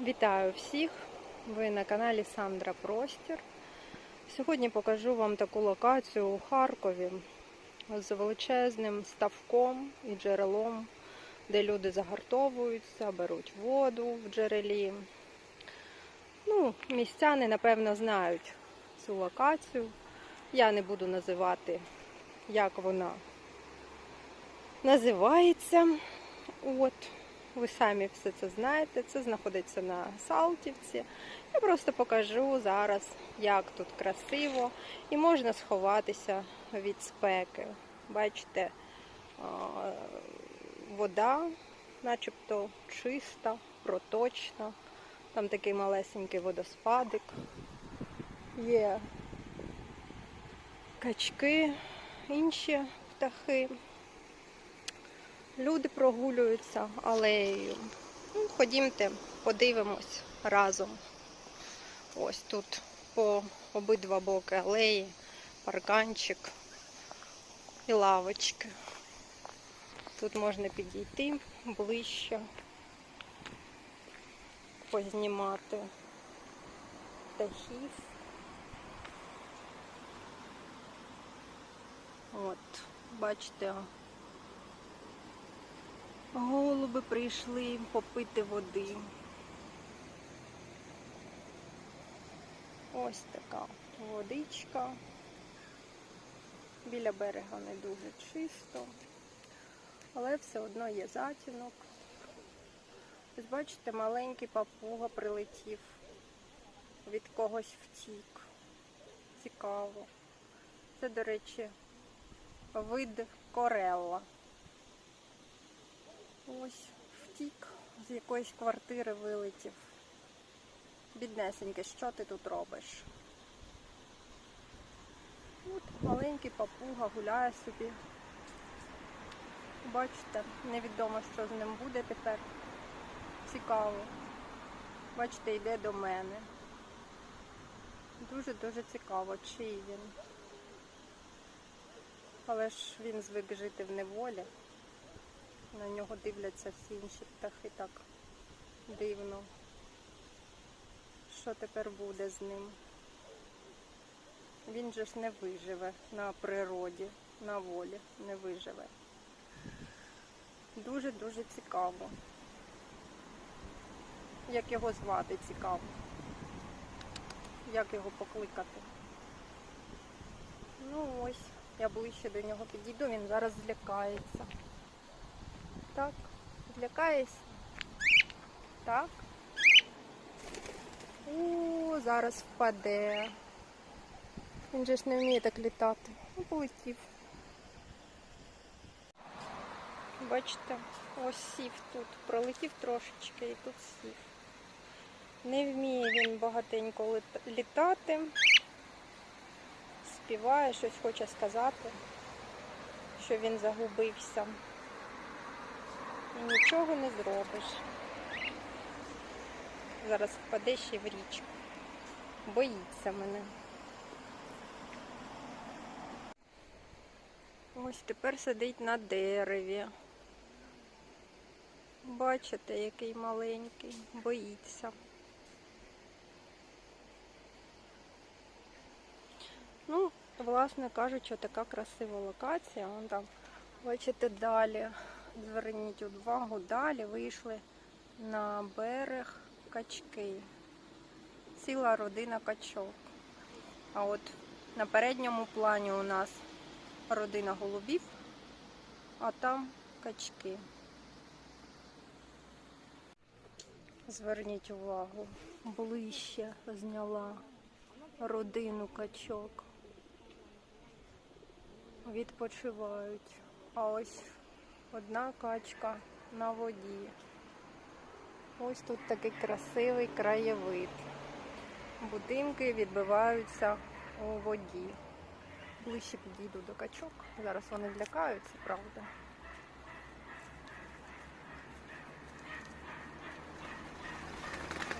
Вітаю всіх! Ви на каналі Сандра Простір. Сьогодні покажу вам таку локацію у Харкові з величезним ставком і джерелом, де люди загартовуються, беруть воду в джерелі. Ну, містяни, напевно, знають цю локацію. Я не буду називати, як вона називається. От. Ви самі все це знаєте. Це знаходиться на Салтівці. Я просто покажу зараз, як тут красиво і можна сховатися від спеки. Бачите, вода, начебто чиста, проточна. Там такий малесенький водоспадик. Є качки, інші птахи. Люди прогулюються алеєю. Ну, ходімте, подивимось разом. Ось тут по обидва боки алеї, парканчик і лавочки. Тут можна підійти ближче, познімати птахів. От, бачите, Голуби прийшли попити води. Ось така водичка. Біля берега не дуже чисто, але все одно є затінок. Ось бачите, маленький папуга прилетів, від когось втік. Цікаво. Це, до речі, вид корелла. Ось втік, з якоїсь квартири вилетів. Біднесеньке, що ти тут робиш? От маленький папуга гуляє собі. Бачите, невідомо, що з ним буде тепер. Цікаво. Бачите, йде до мене. Дуже-дуже цікаво, чий він. Але ж він звик жити в неволі. На нього дивляться всі інші птахи так дивно. Що тепер буде з ним? Він же ж не виживе на природі, на волі, не виживе. Дуже-дуже цікаво. Як його звати цікаво. Як його покликати? Ну ось, я ближче до нього підійду, він зараз злякається. Так, злякаєшся? Так. О, зараз впаде. Він же ж не вміє так літати. Ну, полетів. Бачите, ось сів тут. Пролетів трошечки і тут сів. Не вміє він багатенько літати. Співає, щось хоче сказати, що він загубився нічого не зробиш. Зараз впаде ще в річку. Боїться мене. Ось тепер сидить на дереві. Бачите, який маленький, боїться. Ну, власне кажучи, така красива локація. Вон там, бачите, далі зверніть увагу, далі вийшли на берег качки. Ціла родина качок. А от на передньому плані у нас родина голубів, а там качки. Зверніть увагу, ближче зняла родину качок. Відпочивають. А ось одна качка на воді. Ось тут такий красивий краєвид. Будинки відбиваються у воді. Ближче підійду до качок. Зараз вони злякаються, правда.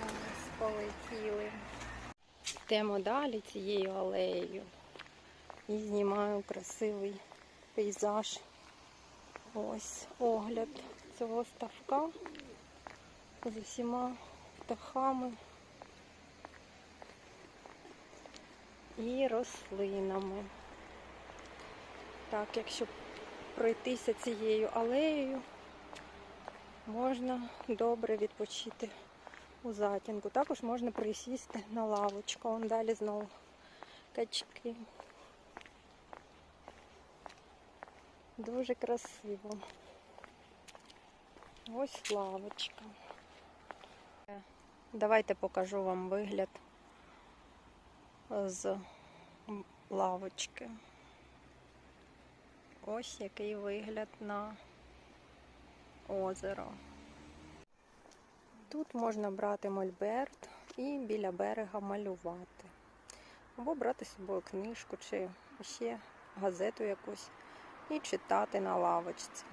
Ось полетіли. Йдемо далі цією алеєю і знімаю красивий пейзаж. Ось огляд цього ставка з усіма птахами і рослинами. Так, якщо пройтися цією алеєю, можна добре відпочити у затінку. Також можна присісти на лавочку. Вон далі знову качки. Дуже красиво. Ось лавочка. Давайте покажу вам вигляд з лавочки. Ось який вигляд на озеро. Тут можна брати мольберт і біля берега малювати. Або брати з собою книжку чи ще газету якусь і читати на лавочці.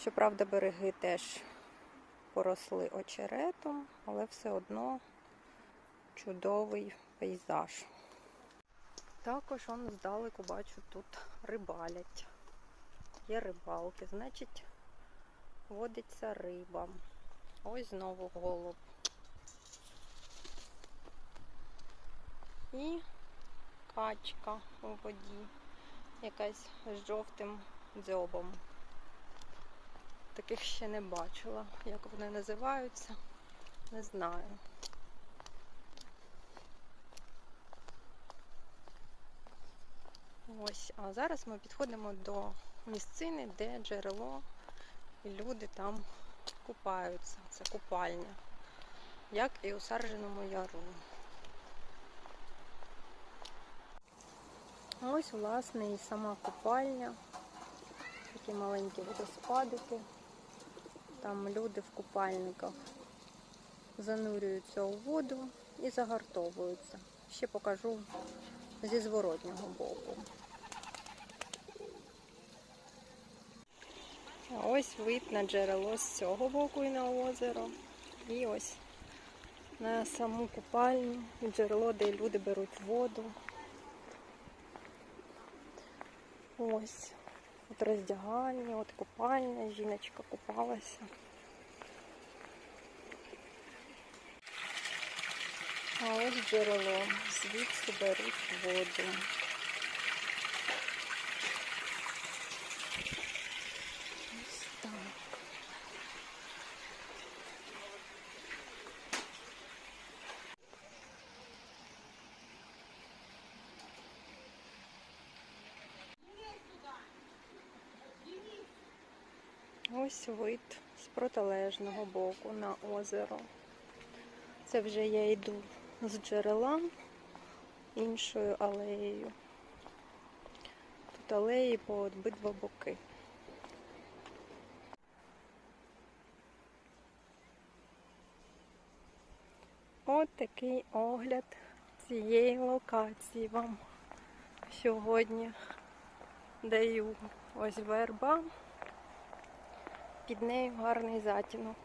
Щоправда, береги теж поросли очеретом, але все одно чудовий пейзаж. Також он здалеку бачу тут рибалять. Є рибалки, значить водиться риба. Ось знову голуб. І качка у воді, якась з жовтим дзьобом. Таких ще не бачила. Як вони називаються, не знаю. Ось, а зараз ми підходимо до місцини, де джерело, і люди там купаються. Це купальня, як і у Сарженому яру. Ось, власне, і сама купальня. Такі маленькі водоспадики. Там люди в купальниках занурюються у воду і загартовуються. Ще покажу зі зворотнього боку. А ось вид на джерело з цього боку і на озеро. І ось на саму купальню, джерело, де люди беруть воду. Ось. От роздягання, от купальня, жіночка купалася. А ось джерело, звідси беруть воду. Ось так. Ось вид з протилежного боку на озеро. Це вже я йду з джерела іншою алеєю. Тут алеї по обидва боки. От такий огляд цієї локації вам сьогодні даю. Ось верба, під нею гарний затінок.